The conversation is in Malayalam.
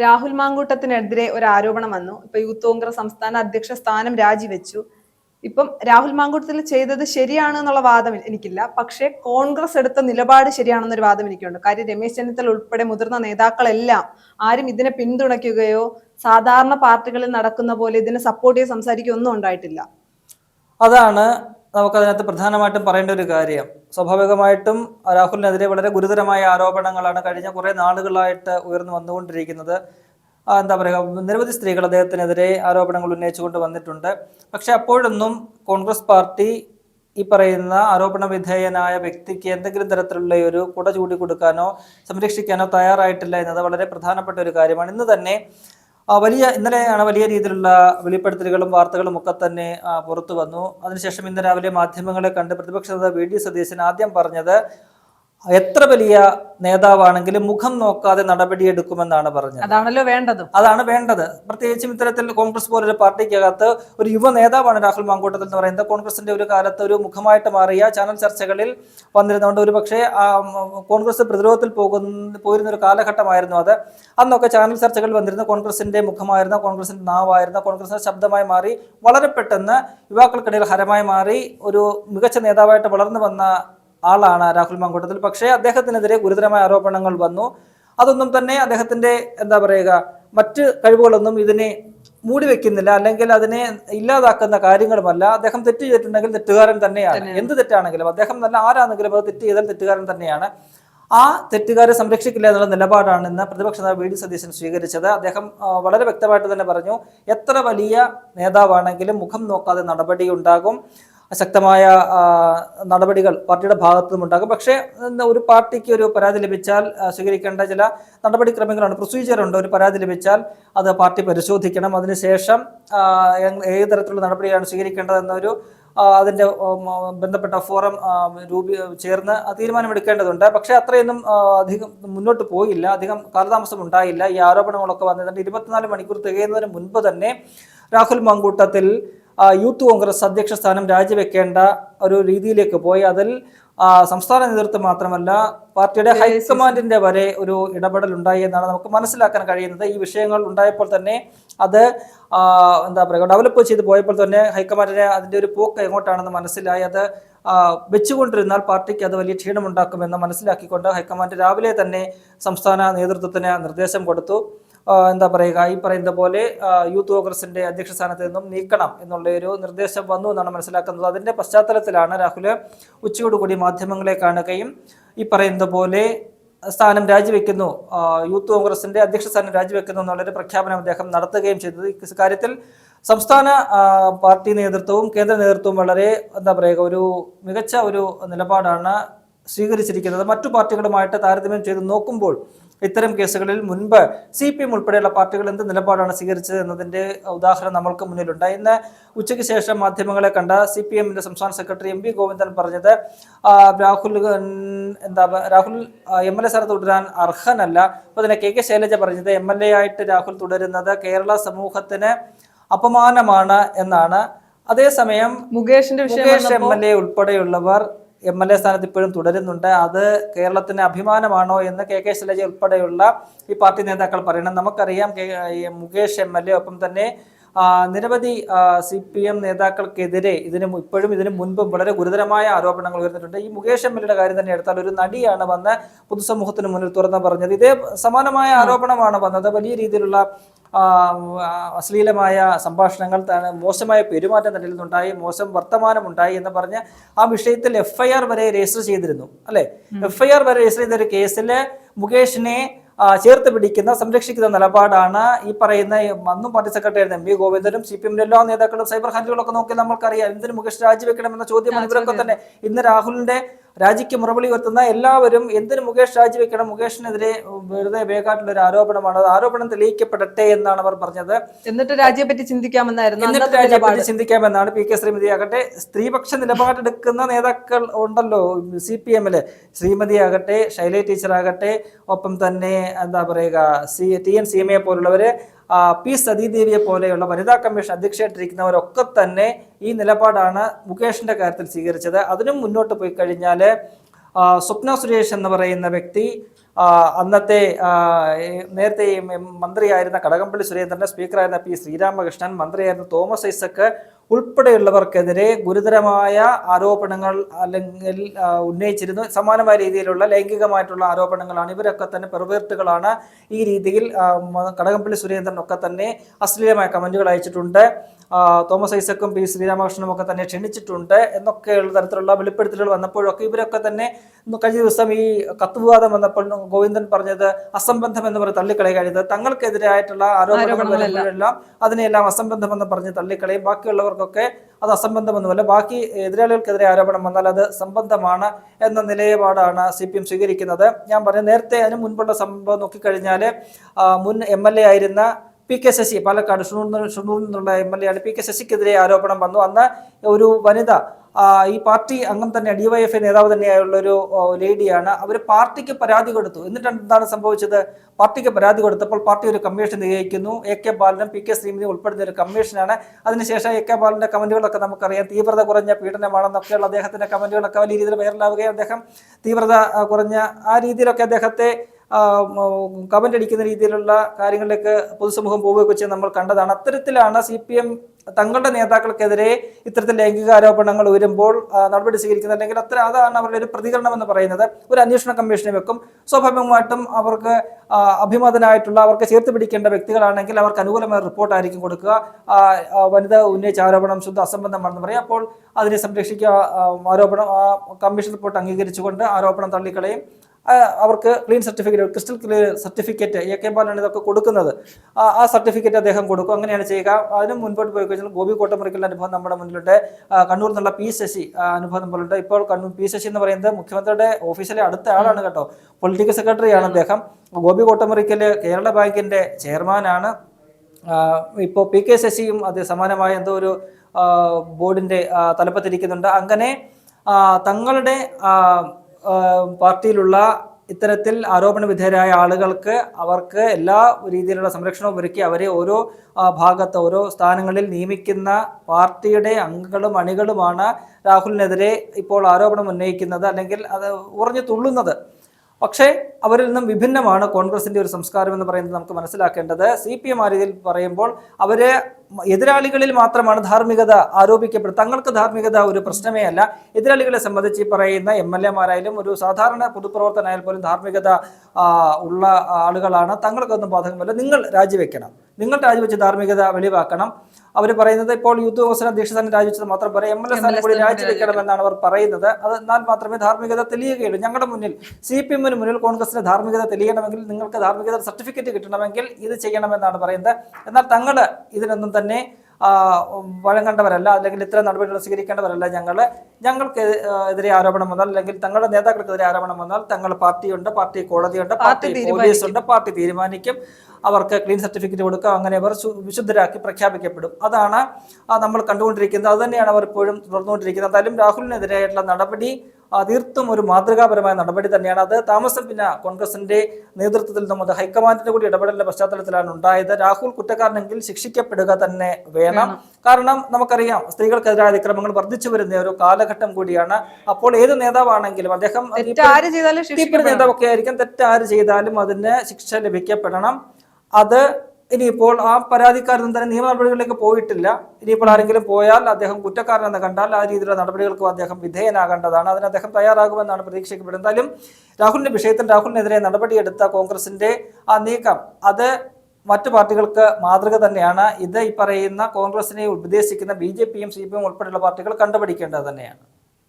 രാഹുൽ മാങ്കൂട്ടത്തിനെതിരെ ഒരു ആരോപണം വന്നു. ഇപ്പൊ യൂത്ത് കോൺഗ്രസ് സംസ്ഥാന അധ്യക്ഷ സ്ഥാനം രാജിവെച്ചു. ഇപ്പം രാഹുൽ മാങ്കൂട്ടത്തിൽ ചെയ്തത് ശരിയാണ് എന്നുള്ള വാദം എനിക്കില്ല. പക്ഷേ കോൺഗ്രസ് എടുത്ത നിലപാട് ശരിയാണെന്നൊരു വാദം എനിക്കുണ്ട്. കാര്യം രമേശ് ചെന്നിത്തല ഉൾപ്പെടെ മുതിർന്ന നേതാക്കളെല്ലാം ആരും ഇതിനെ പിന്തുണയ്ക്കുകയോ സാധാരണ പാർട്ടികളിൽ നടക്കുന്ന പോലെ ഇതിനെ സപ്പോർട്ട് ചെയ്ത് സംസാരിക്കുകയോ ഒന്നും ഉണ്ടായിട്ടില്ല. അതാണ് നമുക്കതിനകത്ത് പ്രധാനമായിട്ടും പറയേണ്ട ഒരു കാര്യം. സ്വാഭാവികമായിട്ടും രാഹുലിനെതിരെ വളരെ ഗുരുതരമായ ആരോപണങ്ങളാണ് കഴിഞ്ഞ കുറേ നാളുകളായിട്ട് ഉയർന്നു വന്നുകൊണ്ടിരിക്കുന്നത്. എന്താ പറയുക നിരവധി സ്ത്രീകൾ അദ്ദേഹത്തിനെതിരെ ആരോപണങ്ങൾ ഉന്നയിച്ചുകൊണ്ട് വന്നിട്ടുണ്ട്. പക്ഷെ അപ്പോഴൊന്നും കോൺഗ്രസ് പാർട്ടി ഈ പറയുന്ന ആരോപണ വിധേയനായ വ്യക്തിക്ക് എന്തെങ്കിലും തരത്തിലുള്ള ഒരു കുട ചൂടി കൊടുക്കാനോ സംരക്ഷിക്കാനോ തയ്യാറായിട്ടില്ല എന്നത് വളരെ പ്രധാനപ്പെട്ട ഒരു കാര്യമാണ്. ഇന്ന് തന്നെ വലിയ ഇന്നലെയാണ് വലിയ രീതിയിലുള്ള വെളിപ്പെടുത്തലുകളും വാർത്തകളും ഒക്കെ തന്നെ പുറത്തു വന്നു. അതിനുശേഷം ഇന്ന് രാവിലെ മാധ്യമങ്ങളെ കണ്ട് പ്രതിപക്ഷ നേതാവ് വി ഡി സതീശൻ ആദ്യം പറഞ്ഞത് എത്ര വലിയ നേതാവാണെങ്കിലും മുഖം നോക്കാതെ നടപടിയെടുക്കുമെന്നാണ് പറഞ്ഞത്. അതാണല്ലോ വേണ്ടത്. അതാണ് വേണ്ടത്. പ്രത്യേകിച്ചും ഇത്തരത്തിൽ കോൺഗ്രസ് പോലൊരു പാർട്ടിക്കകത്ത് ഒരു യുവ നേതാവാണ് രാഹുൽ മാങ്കൂട്ടത്തിൽ എന്ന് പറയുന്നത്. കോൺഗ്രസിന്റെ ഒരു കാലത്ത് ഒരു മുഖമായിട്ട് മാറിയ ചാനൽ ചർച്ചകളിൽ വന്നിരുന്നുകൊണ്ട് ഒരു പക്ഷേ കോൺഗ്രസ് പ്രതിരോധത്തിൽ പോകുന്ന പോയിരുന്ന ഒരു കാലഘട്ടമായിരുന്നു അത്. അന്നൊക്കെ ചാനൽ ചർച്ചകളിൽ വന്നിരുന്ന കോൺഗ്രസിന്റെ മുഖമായിരുന്ന കോൺഗ്രസിന്റെ നാവായിരുന്ന കോൺഗ്രസിന്റെ ശബ്ദമായി മാറി വളരെ പെട്ടെന്ന് യുവാക്കൾക്കിടയിൽ ഹരമായി മാറി ഒരു മികച്ച നേതാവായിട്ട് വളർന്നു വന്ന ആളാണ് രാഹുൽ മാങ്കൂട്ടത്തിൽ. പക്ഷേ അദ്ദേഹത്തിനെതിരെ ഗുരുതരമായ ആരോപണങ്ങൾ വന്നു. അതൊന്നും തന്നെ അദ്ദേഹത്തിന്റെ എന്താ പറയുക മറ്റ് കഴിവുകളൊന്നും ഇതിനെ മൂടി വെക്കുന്നില്ല. അല്ലെങ്കിൽ അതിനെ ഇല്ലാതാക്കുന്ന കാര്യങ്ങളുമല്ല. അദ്ദേഹം തെറ്റ് ചെയ്തിട്ടുണ്ടെങ്കിൽ തെറ്റുകാരൻ തന്നെയാണ്. എന്ത് തെറ്റാണെങ്കിലും അദ്ദേഹം നല്ല ആരാണെങ്കിലും അത് തെറ്റ് ചെയ്താൽ തെറ്റുകാരൻ തന്നെയാണ്. ആ തെറ്റുകാരെ സംരക്ഷിക്കില്ല എന്നുള്ള നിലപാടാണ് ഇന്ന് പ്രതിപക്ഷ നേതാവ് വി ഡി സതീശൻ സ്വീകരിച്ചത്. അദ്ദേഹം വളരെ വ്യക്തമായിട്ട് തന്നെ പറഞ്ഞു എത്ര വലിയ നേതാവാണെങ്കിലും മുഖം നോക്കാതെ നടപടി ഉണ്ടാകും. ശക്തമായ നടപടികൾ പാർട്ടിയുടെ ഭാഗത്തു നിന്നുണ്ടാകും പക്ഷേ ഒരു പാർട്ടിക്ക് ഒരു പരാതി ലഭിച്ചാൽ സ്വീകരിക്കേണ്ട ചില നടപടിക്രമങ്ങളാണ് പ്രൊസീജിയർ ഉണ്ട് ഒരു പരാതി ലഭിച്ചാൽ അത് പാർട്ടി പരിശോധിക്കണം. അതിനുശേഷം ഏത് തരത്തിലുള്ള നടപടിയാണ് സ്വീകരിക്കേണ്ടതെന്നൊരു എന്നൊരു അതിന്റെ ബന്ധപ്പെട്ട ഫോറം രൂപീ ചേർന്ന് തീരുമാനമെടുക്കേണ്ടതുണ്ട്. പക്ഷേ അത്രയൊന്നും അധികം മുന്നോട്ട് പോയില്ല. അധികം കാലതാമസം ഉണ്ടായില്ല. ഈ ആരോപണങ്ങളൊക്കെ വന്നിട്ടുണ്ട് ഇരുപത്തിനാല് മണിക്കൂർ തികയുന്നതിന് മുൻപ് തന്നെ രാഹുൽ മങ്കൂട്ടത്തിൽ യൂത്ത് കോൺഗ്രസ് അധ്യക്ഷ സ്ഥാനം രാജിവെക്കേണ്ട ഒരു രീതിയിലേക്ക് പോയി. അതിൽ സംസ്ഥാന നേതൃത്വം മാത്രമല്ല പാർട്ടിയുടെ ഹൈക്കമാൻഡിന്റെ വരെ ഒരു ഇടപെടൽ ഉണ്ടായി എന്നാണ് നമുക്ക് മനസ്സിലാക്കാൻ കഴിയുന്നത്. ഈ വിഷയങ്ങൾ ഉണ്ടായപ്പോൾ തന്നെ അത് എന്താ പറയുക ഡെവലപ്പ് ചെയ്ത് പോയപ്പോൾ തന്നെ ഹൈക്കമാൻഡിന് അതിന്റെ ഒരു പോക്ക് എങ്ങോട്ടാണെന്ന് മനസ്സിലായി. അത് വെച്ചുകൊണ്ടിരുന്നാൽ പാർട്ടിക്ക് അത് വലിയ ക്ഷീണമുണ്ടാക്കുമെന്ന് മനസ്സിലാക്കിക്കൊണ്ട് ഹൈക്കമാൻഡ് രാവിലെ തന്നെ സംസ്ഥാന നേതൃത്വത്തിന് നിർദ്ദേശം കൊടുത്തു. എന്താ പറയുക ഈ പറയുന്ന പോലെ യൂത്ത് കോൺഗ്രസിന്റെ അധ്യക്ഷ സ്ഥാനത്ത് നിന്നും നീക്കണം എന്നുള്ള ഒരു നിർദ്ദേശം വന്നു എന്നാണ് മനസ്സിലാക്കുന്നത്. അതിന്റെ പശ്ചാത്തലത്തിലാണ് രാഹുൽ ഉച്ചയോടുകൂടി മാധ്യമങ്ങളെ കാണുകയും ഈ പറയുന്ന പോലെ സ്ഥാനം രാജിവെക്കുന്നു. യൂത്ത് കോൺഗ്രസിന്റെ അധ്യക്ഷ സ്ഥാനം രാജിവെക്കുന്നു എന്നുള്ളൊരു പ്രഖ്യാപനം അദ്ദേഹം നടത്തുകയും ചെയ്തത്. ഇക്കാര്യത്തിൽ കാര്യത്തിൽ സംസ്ഥാന പാർട്ടി നേതൃത്വവും കേന്ദ്ര നേതൃത്വവും വളരെ എന്താ പറയുക ഒരു മികച്ച ഒരു നിലപാടാണ് സ്വീകരിച്ചിരിക്കുന്നത്. മറ്റു പാർട്ടികളുമായിട്ട് താരതമ്യം ചെയ്ത് നോക്കുമ്പോൾ ഇത്തരം കേസുകളിൽ മുൻപ് സി പി എം ഉൾപ്പെടെയുള്ള പാർട്ടികൾ എന്ത് നിലപാടാണ് സ്വീകരിച്ചത് എന്നതിന്റെ ഉദാഹരണം നമ്മൾക്ക് മുന്നിലുണ്ട്. ഇന്ന് ഉച്ചയ്ക്ക് ശേഷം മാധ്യമങ്ങളെ കണ്ട സി പി എമ്മിന്റെ സംസ്ഥാന സെക്രട്ടറി എം വി ഗോവിന്ദൻ പറഞ്ഞത് രാഹുൽ എന്താ Rahul M L A sir തുടരാൻ അർഹനല്ല. അപ്പോൾ തന്നെ കെ കെ ശൈലജ പറഞ്ഞത് എം എൽ എ ആയിട്ട് രാഹുൽ തുടരുന്നത് കേരള സമൂഹത്തിന് അപമാനമാണ് എന്നാണ്. അതേസമയം മുകേഷിന്റെ മുകേഷ് എം എൽ എ ഉൾപ്പെടെയുള്ളവർ എം എൽ എ സ്ഥാനത്ത് ഇപ്പോഴും തുടരുന്നുണ്ട്. അത് കേരളത്തിന് അഭിമാനമാണോ എന്ന് കെ കെ ശൈലജ ഉൾപ്പെടെയുള്ള ഈ പാർട്ടി നേതാക്കൾ പറയണം. നമുക്കറിയാം മുകേഷ് എം എൽ എ ഒപ്പം തന്നെ നിരവധി സി പി എം നേതാക്കൾക്കെതിരെ ഇതിന് ഇപ്പോഴും ഇതിന് മുൻപും വളരെ ഗുരുതരമായ ആരോപണങ്ങൾ ഉയർന്നിട്ടുണ്ട്. ഈ മുകേഷ് എം എൽ എയുടെ കാര്യം തന്നെ എടുത്താൽ ഒരു നടിയാണ് വന്ന് പൊതുസമൂഹത്തിന് മുന്നിൽ തുറന്നു പറഞ്ഞത്. ഇതേ സമാനമായ ആരോപണമാണ് വന്നത്. വലിയ രീതിയിലുള്ള അശ്ലീലമായ സംഭാഷണങ്ങൾ മോശമായ പെരുമാറ്റം തന്നിൽ നിന്നുണ്ടായി മോശം വർത്തമാനമുണ്ടായി എന്ന് പറഞ്ഞ് ആ വിഷയത്തിൽ എഫ് ഐ ആർ വരെ രജിസ്റ്റർ ചെയ്തിരുന്നു അല്ലെ? എഫ് ഐ ആർ വരെ രജിസ്റ്റർ ചെയ്ത ഒരു കേസിൽ മുകേഷിനെ ചേർത്ത് പിടിക്കുന്ന സംരക്ഷിക്കുന്ന നിലപാടാണ് ഈ പറയുന്ന അന്നും പാർട്ടി സെക്രട്ടറി ആയിരുന്ന എം വി ഗോവിന്ദനും സി പി എമ്മിന്റെ എല്ലാ നേതാക്കളും സൈബർ ഹാൻഡുകളൊക്കെ നോക്കി നമ്മൾക്കറിയാം. എന്തിനും മുകേഷ് രാജിവെക്കണമെന്ന ചോദ്യം ഇവരൊക്കെ തന്നെ ഇന്ന് രാഹുലിന്റെ രാജിക്ക് മുറവിളി ഉയർത്തുന്ന എല്ലാവരും എന്തിന് മുകേഷ് രാജിവെക്കണം? മുകേഷിനെതിരെ വെറുതെ വേഗമായിട്ടുള്ള ഒരു ആരോപണമാണ്. അത് ആരോപണം തെളിയിക്കപ്പെടട്ടെ എന്നാണ് അവർ പറഞ്ഞത്. എന്നിട്ട് രാജിയെ പറ്റി ചിന്തിക്കാമെന്നായിരുന്നു എന്നിട്ട് രാജ്യത്തെ പറ്റി ചിന്തിക്കാമെന്നാണ് പി കെ ശ്രീമതി ആകട്ടെ സ്ത്രീപക്ഷ നിലപാടെടുക്കുന്ന നേതാക്കൾ ഉണ്ടല്ലോ സി പി എമ്മിൽ. ശ്രീമതി ആകട്ടെ ശൈല ടീച്ചർ ആകട്ടെ ഒപ്പം തന്നെ എന്താ പറയുക സി ടി എൻ സീമയെ പോലുള്ളവര്. പി സതീദേവിയെ പോലെയുള്ള വനിതാ കമ്മീഷൻ അധ്യക്ഷയായിട്ടിരിക്കുന്നവരൊക്കെ തന്നെ ഈ നിലപാടാണ് മുകേഷിന്റെ കാര്യത്തിൽ സ്വീകരിച്ചത്. അതിനും മുന്നോട്ട് പോയി കഴിഞ്ഞാൽ സ്വപ്ന സുരേഷ് എന്ന് പറയുന്ന വ്യക്തി അന്നത്തെ നേരത്തെ മന്ത്രിയായിരുന്ന കടകംപള്ളി സുരേന്ദ്രന്റെ സ്പീക്കറായിരുന്ന പി ശ്രീരാമകൃഷ്ണൻ മന്ത്രിയായിരുന്ന തോമസ് ഐസക്ക് ഉൾപ്പെടെയുള്ളവർക്കെതിരെ ഗുരുതരമായ ആരോപണങ്ങൾ അല്ലെങ്കിൽ ഉന്നയിച്ചിരുന്നു. സമാനമായ രീതിയിലുള്ള ലൈംഗികമായിട്ടുള്ള ആരോപണങ്ങളാണ്. ഇവരൊക്കെ തന്നെ പെർവേർട്ടുകളാണ്. ഈ രീതിയിൽ കടകംപള്ളി സുരേന്ദ്രൻ ഒക്കെ തന്നെ അശ്ലീലമായ കമന്റുകൾ അയച്ചിട്ടുണ്ട്. തോമസ് ഐസക്കും പി ശ്രീരാമകൃഷ്ണനും ഒക്കെ തന്നെ ക്ഷണിച്ചിട്ടുണ്ട് എന്നൊക്കെയുള്ള തരത്തിലുള്ള വെളിപ്പെടുത്തലുകൾ വന്നപ്പോഴൊക്കെ ഇവരൊക്കെ തന്നെ കഴിഞ്ഞ ദിവസം ഈ കത്തുവാദം വന്നപ്പോൾ ഗോവിന്ദൻ പറഞ്ഞത് അസംബന്ധം എന്ന് പറഞ്ഞ് തള്ളിക്കളയുകയാണിത് തങ്ങൾക്കെതിരായിട്ടുള്ള ആരോപണങ്ങൾ ആരോപണങ്ങളെല്ലാം. വരുമ്പോഴെല്ലാം അതിനെല്ലാം അസംബന്ധമെന്ന് പറഞ്ഞ് തള്ളിക്കളയും. ബാക്കിയുള്ളവർക്കൊക്കെ അത് അസംബന്ധമൊന്നുമല്ല ബാക്കി എതിരാളികൾക്കെതിരെ ആരോപണം വന്നാൽ അത് സംബന്ധമാണ് എന്ന നിലപാടാണ് സി പി എം സ്വീകരിക്കുന്നത്. ഞാൻ പറഞ്ഞു നേരത്തെ അതിന് മുൻപുള്ള സംഭവം നോക്കിക്കഴിഞ്ഞാൽ മുൻ എം എൽ എ ആയിരുന്ന പി കെ ശശി പാലക്കാട് ഷുണൂർ ഷുണൂറിൽ നിന്നുള്ള എം എൽ എ ആണ് പി കെ ശശിക്കെതിരെ ആരോപണം വന്നു. അന്ന് ഒരു വനിത ഈ പാർട്ടി അംഗം തന്നെ ഡി വൈ എഫ് ഐ നേതാവ് തന്നെയായുള്ള ഒരു ലേഡിയാണ്. അവർ പാർട്ടിക്ക് പരാതി കൊടുത്തു. എന്നിട്ട് എന്താണ് സംഭവിച്ചത്? പാർട്ടിക്ക് പരാതി കൊടുത്തപ്പോൾ പാർട്ടി ഒരു കമ്മീഷൻ നിയോഗിക്കുന്നു. എ കെ ബാലനും പി കെ ശ്രീമതി ഉൾപ്പെടുന്ന ഒരു കമ്മീഷനാണ്. അതിനുശേഷം എ കെ ബാലന്റെ കമന്റുകളൊക്കെ നമുക്കറിയാം. തീവ്രത കുറഞ്ഞ പീഡനമാണെന്നൊക്കെയുള്ള അദ്ദേഹത്തിന്റെ കമന്റുകളൊക്കെ വലിയ രീതിയിൽ വൈറലാവുകയും അദ്ദേഹം. തീവ്രത കുറഞ്ഞ ആ രീതിയിലൊക്കെ അദ്ദേഹത്തെ കമന്റ് അടിക്കുന്ന രീതിയിലുള്ള കാര്യങ്ങളിലേക്ക് പൊതുസമൂഹം പോവുകയൊക്കെ ചെയ്യുന്നത് നമ്മൾ കണ്ടതാണ്. അത്തരത്തിലാണ് സി പി എം തങ്ങളുടെ നേതാക്കൾക്കെതിരെ ഇത്തരത്തിൽ ലൈംഗിക ആരോപണങ്ങൾ ഉയരുമ്പോൾ നടപടി സ്വീകരിക്കുന്നത് അല്ലെങ്കിൽ അത്ര അതാണ് അവരുടെ ഒരു പ്രതികരണം എന്ന് പറയുന്നത്. ഒരു അന്വേഷണ കമ്മീഷനെ വെക്കും. സ്വാഭാവികമായിട്ടും അവർക്ക് അഭിമതനായിട്ടുള്ള അവർക്ക് ചേർത്ത് പിടിക്കേണ്ട വ്യക്തികളാണെങ്കിൽ അവർക്ക് അനുകൂലമായ റിപ്പോർട്ടായിരിക്കും കൊടുക്കുക. വനിത ഉന്നയിച്ച ആരോപണം ശുദ്ധ അസംബന്ധമാണെന്ന് പറയും. അപ്പോൾ അതിനെ സംരക്ഷിക്കുക ആരോപണം ആ കമ്മീഷൻ റിപ്പോർട്ട് അംഗീകരിച്ചുകൊണ്ട് ആരോപണം തള്ളിക്കളയും. അവർക്ക് clean certificate crystal clear certificate A K ബാലാണ് ഇതൊക്കെ കൊടുക്കുന്നത്. ആ സർട്ടിഫിക്കറ്റ് അദ്ദേഹം കൊടുക്കും. അങ്ങനെയാണ് ചെയ്യുക. അതിന് മുൻപോട്ട് പോയി കഴിഞ്ഞാൽ ഗോപി കോട്ടമുറിക്കലിന്റെ അനുഭവം നമ്മുടെ മുന്നിലുണ്ട്. കണ്ണൂർ നിന്നുള്ള പി ശശി അനുഭവം നമ്മളുണ്ട്. ഇപ്പോൾ കണ്ണൂർ പി ശശി എന്ന് പറയുന്നത് മുഖ്യമന്ത്രിയുടെ ഓഫീസിലെ അടുത്ത ആളാണ് കേട്ടോ. പൊളിറ്റിക്കൽ സെക്രട്ടറിയാണ് അദ്ദേഹം. ഗോപി കോട്ടമുറിക്കൽ കേരള ബാങ്കിന്റെ ചെയർമാനാണ് ഇപ്പോൾ പി കെ ശശിയും അത് സമാനമായ എന്തോ ഒരു ബോർഡിന്റെ തലപ്പത്തിരിക്കുന്നുണ്ട്. അങ്ങനെ തങ്ങളുടെ പാർട്ടിയിലുള്ള ഇത്തരത്തിൽ ആരോപണ വിധേയരായ ആളുകൾക്ക് അവർക്ക് എല്ലാ രീതിയിലുള്ള സംരക്ഷണവും ഒരുക്കി അവരെ ഓരോ ഭാഗത്ത് ഓരോ സ്ഥാനങ്ങളിൽ നിയമിക്കുന്ന പാർട്ടിയുടെ അംഗങ്ങളും അണികളുമാണ് രാഹുലിനെതിരെ ഇപ്പോൾ ആരോപണം ഉന്നയിക്കുന്നത് അല്ലെങ്കിൽ അത് ഉറഞ്ഞു തുള്ളുന്നത്. പക്ഷേ അവരിൽ നിന്നും വിഭിന്നമാണ് കോൺഗ്രസിന്റെ ഒരു സംസ്കാരം എന്ന് പറയുന്നത് നമുക്ക് മനസ്സിലാക്കേണ്ടത്. സി പി എം ആ രീതിയിൽ പറയുമ്പോൾ അവർ എതിരാളികളിൽ മാത്രമാണ് ധാർമ്മികത ആരോപിക്കപ്പെടുന്നത്. തങ്ങൾക്ക് ധാർമ്മികത ഒരു പ്രശ്നമേ അല്ല. എതിരാളികളെ സംബന്ധിച്ച് ഈ പറയുന്ന എം എൽ എമാരായാലും ഒരു സാധാരണ പൊതുപ്രവർത്തനായാലും പോലും ധാർമ്മികത ഉള്ള ആളുകളാണ്. തങ്ങൾക്കൊന്നും ബാധകമല്ല. നിങ്ങൾ രാജിവെക്കണം. നിങ്ങൾ രാജിവെച്ച് ധാർമ്മികത വെളിവാക്കണം. അവർ പറയുന്നത് ഇപ്പോൾ യൂത്ത് കോൺഗ്രസിന് അധ്യക്ഷ സ്ഥാനം രാജിവെച്ചത് മാത്രം പറയാം എം എൽ എ സ്ഥാനം കൂടി രാജിവെക്കണമെന്നാണ് അവർ പറയുന്നത്. അത് എന്നാൽ മാത്രമേ ധാർമ്മികത തെളിയുകയുള്ളൂ. ഞങ്ങളുടെ മുന്നിൽ സി പി എമ്മിന് മുന്നിൽ കോൺഗ്രസിന് ധാർമ്മികത തെളിയണമെങ്കിൽ നിങ്ങൾക്ക് ധാർമ്മികത സർട്ടിഫിക്കറ്റ് കിട്ടണമെങ്കിൽ ഇത് ചെയ്യണമെന്നാണ് പറയുന്നത്. എന്നാൽ തങ്ങൾ ഇതിനൊന്നും തന്നെ വഴങ്ങേണ്ടവരല്ല അല്ലെങ്കിൽ ഇത്തരം നടപടികൾ സ്വീകരിക്കേണ്ടവരല്ല ഞങ്ങൾ ഞങ്ങൾക്ക് എതിരെ ആരോപണം വന്നാൽ അല്ലെങ്കിൽ തങ്ങളുടെ നേതാക്കൾക്കെതിരെ ആരോപണം വന്നാൽ തങ്ങൾ പാർട്ടിയുണ്ട് പാർട്ടി കോടതിയുണ്ട് പാർട്ടി പോലീസ് ഉണ്ട് പാർട്ടി തീരുമാനിക്കും. അവർക്ക് ക്ലീൻ സർട്ടിഫിക്കറ്റ് കൊടുക്കുക അങ്ങനെ അവർ വിശുദ്ധരാക്കി പ്രഖ്യാപിക്കപ്പെടും. അതാണ് നമ്മൾ കണ്ടുകൊണ്ടിരിക്കുന്നത്. അത് തന്നെയാണ് അവർ ഇപ്പോഴും തുടർന്നുകൊണ്ടിരിക്കുന്നത്. എന്തായാലും രാഹുലിനെതിരായിട്ടുള്ള നടപടി തീർത്തും ഒരു മാതൃകാപരമായ നടപടി തന്നെയാണ് അത്. താമസം പിന്നെ കോൺഗ്രസിന്റെ നേതൃത്വത്തിൽ നിന്നും അത് ഹൈക്കമാൻഡിന്റെ കൂടി ഇടപെടലിന്റെ പശ്ചാത്തലത്തിലാണ് ഉണ്ടായത്. രാഹുൽ കുറ്റക്കാരനെങ്കിൽ ശിക്ഷിക്കപ്പെടുക തന്നെ വേണം. കാരണം നമുക്കറിയാം സ്ത്രീകൾക്കെതിരായ അതിക്രമങ്ങൾ വർദ്ധിച്ചു വരുന്ന ഒരു കാലഘട്ടം കൂടിയാണ്. അപ്പോൾ ഏത് നേതാവാണെങ്കിലും അദ്ദേഹം. നേതാവൊക്കെ ആയിരിക്കും. തെറ്റാര് ചെയ്താലും അതിന് ശിക്ഷ ലഭിക്കപ്പെടണം. അത് ഇനിയിപ്പോൾ ആ പരാതിക്കാരൻ തന്നെ നിയമ നടപടികളിലേക്ക് പോയിട്ടില്ല. ഇനിയിപ്പോൾ ആരെങ്കിലും പോയാൽ അദ്ദേഹം കുറ്റക്കാരനെന്ന് കണ്ടാൽ ആ രീതിയിലുള്ള നടപടികൾക്കും അദ്ദേഹം വിധേയനാകേണ്ടതാണ്. അതിന് അദ്ദേഹം തയ്യാറാകുമെന്നാണ് പ്രതീക്ഷിക്കപ്പെടുന്നത്. എന്തായാലും രാഹുലിന്റെ വിഷയത്തിൽ രാഹുലിനെതിരെ നടപടിയെടുത്ത കോൺഗ്രസിന്റെ ആ നീക്കം അത് മറ്റു പാർട്ടികൾക്ക് മാതൃക തന്നെയാണ്. ഇത് ഈ പറയുന്ന കോൺഗ്രസിനെ ഉപദേശിക്കുന്ന ബി ജെ പിയും സി പി എം ഉൾപ്പെടെയുള്ള പാർട്ടികൾ കണ്ടുപിടിക്കേണ്ടത് തന്നെയാണ്.